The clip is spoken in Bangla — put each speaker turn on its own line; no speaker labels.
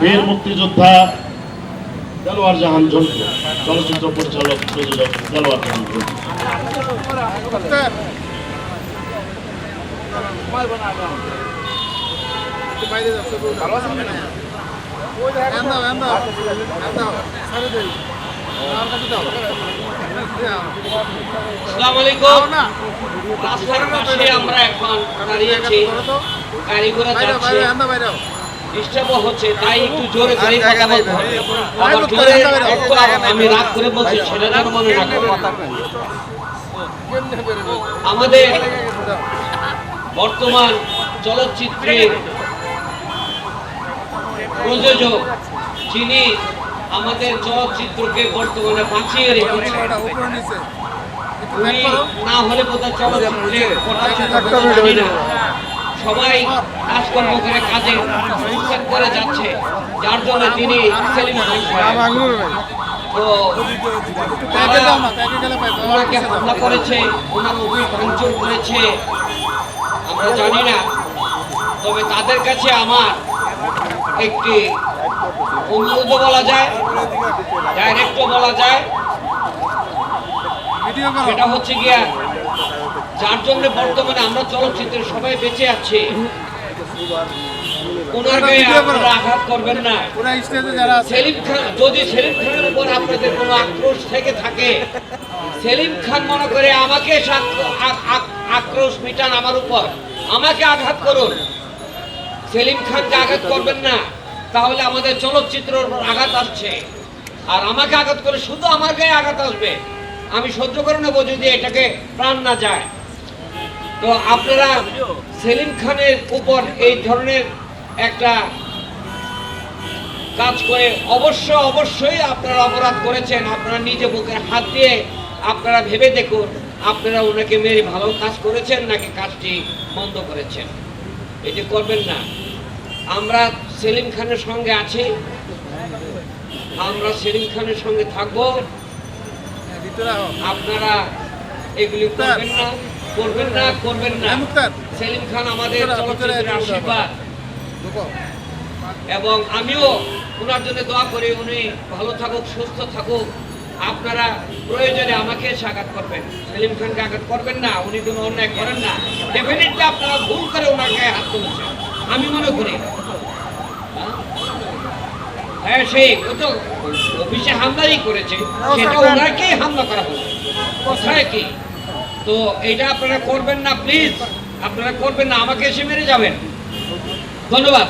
বীর মুক্তিযোদ্ধা দেলোয়ার জাহান ঝন্টু চলচ্চিত্র পরিচালক, প্রযোজক দেলোয়ার জাহান ঝন্টু
আমরা এখন দাঁড়িয়েছি। গাড়ি ঘোড়া যাচ্ছে। ডিস্টার্ব হচ্ছে তাই একটু জোরে করে কথা বলতে হবে। আবার জোরে আমি রাগ করে বলছি সেটা মনে রাখো। আমাদের বর্তমান চলচ্চিত্রের প্রযোজক যিনি আমাদের চলচ্চিত্রকে বর্তমানে বাঁচিয়ে রেখেছেন উনি না হলে বোধহয় চলচ্চিত্রে কথা জানি না। সবাই কাজকর্ম করে কাজে করে যাচ্ছে। যার জন্য তিনি। তো ওনাকে হামলা করেছে ওনার অফিস ভাঙচুর করেছে। আমরা জানি না তবে তাদের কাছে আমার একটি অনুরোধও বলা যায় ডাইরেক্টও বলা যায়। সেটা হচ্ছে গিয়া যার জন্য বর্তমানে আমরা চলচ্চিত্রের সবাই বেঁচে আছি। ওনার গায়ে আপনারা আঘাত করবেন না। সেলিম খান যদি সেলিম খানের উপর আপনাদের কোনো আক্রোশ থেকে থাকে সেলিম খান মনে করে আমাকে আক্রোশ মিটান আমার উপর। আমাকে আঘাত করুন। সেলিম খানকে আঘাত করবেন না তাহলে আমাদের চলচ্চিত্রের উপর আঘাত আসছে। আর আমাকে আঘাত করে শুধু আমার গায়ে আঘাত আসবে। আমি সহ্য করে নেব যদি এটাকে প্রাণ না যায়। তো আপনারা সেলিম খানের উপর এই ধরনের একটা কাজ করে অবশ্য অবশ্যই আপনারা অপরাধ করেছেন, আপনারা নিজে বুকের হাত দিয়ে আপনারা ভেবে দেখুন, আপনারা ওনাকে মেরে ভালো কাজ করেছেন নাকি কাজটি বন্ধ করেছেন? এটি করবেন না। আমরা সেলিম খানের সঙ্গে আছি। আমরা সেলিম খানের সঙ্গে থাকব। আপনারা এগুলি করবেন না। করবেন না করবেন না। সেলিম খান আমাদের চলচ্চিত্রের আশীর্বাদ। এবং আমিও ওনার জন্য দোয়া করি উনি ভালো থাকুক সুস্থ থাকুক। আপনারা প্রয়োজনে আমাকে এসে আঘাত করবেন। সেলিম খানকে আঘাত করবেন না উনি কোনো অন্যায় করেন না। ডেফিনেটলি আপনারা ভুল করে গায়ে হাত তুলেছেন। আমি মনে করি। হ্যাঁ? সেই ও তো অফিসে হামলাই করেছে। সেটা ওনাকেই হামলা করা হলো। কোথায় কি? তো এটা আপনারা করবেন না প্লিজ আপনারা করবেন না আমাকে এসে মেরে যাবেন। ধন্যবাদ।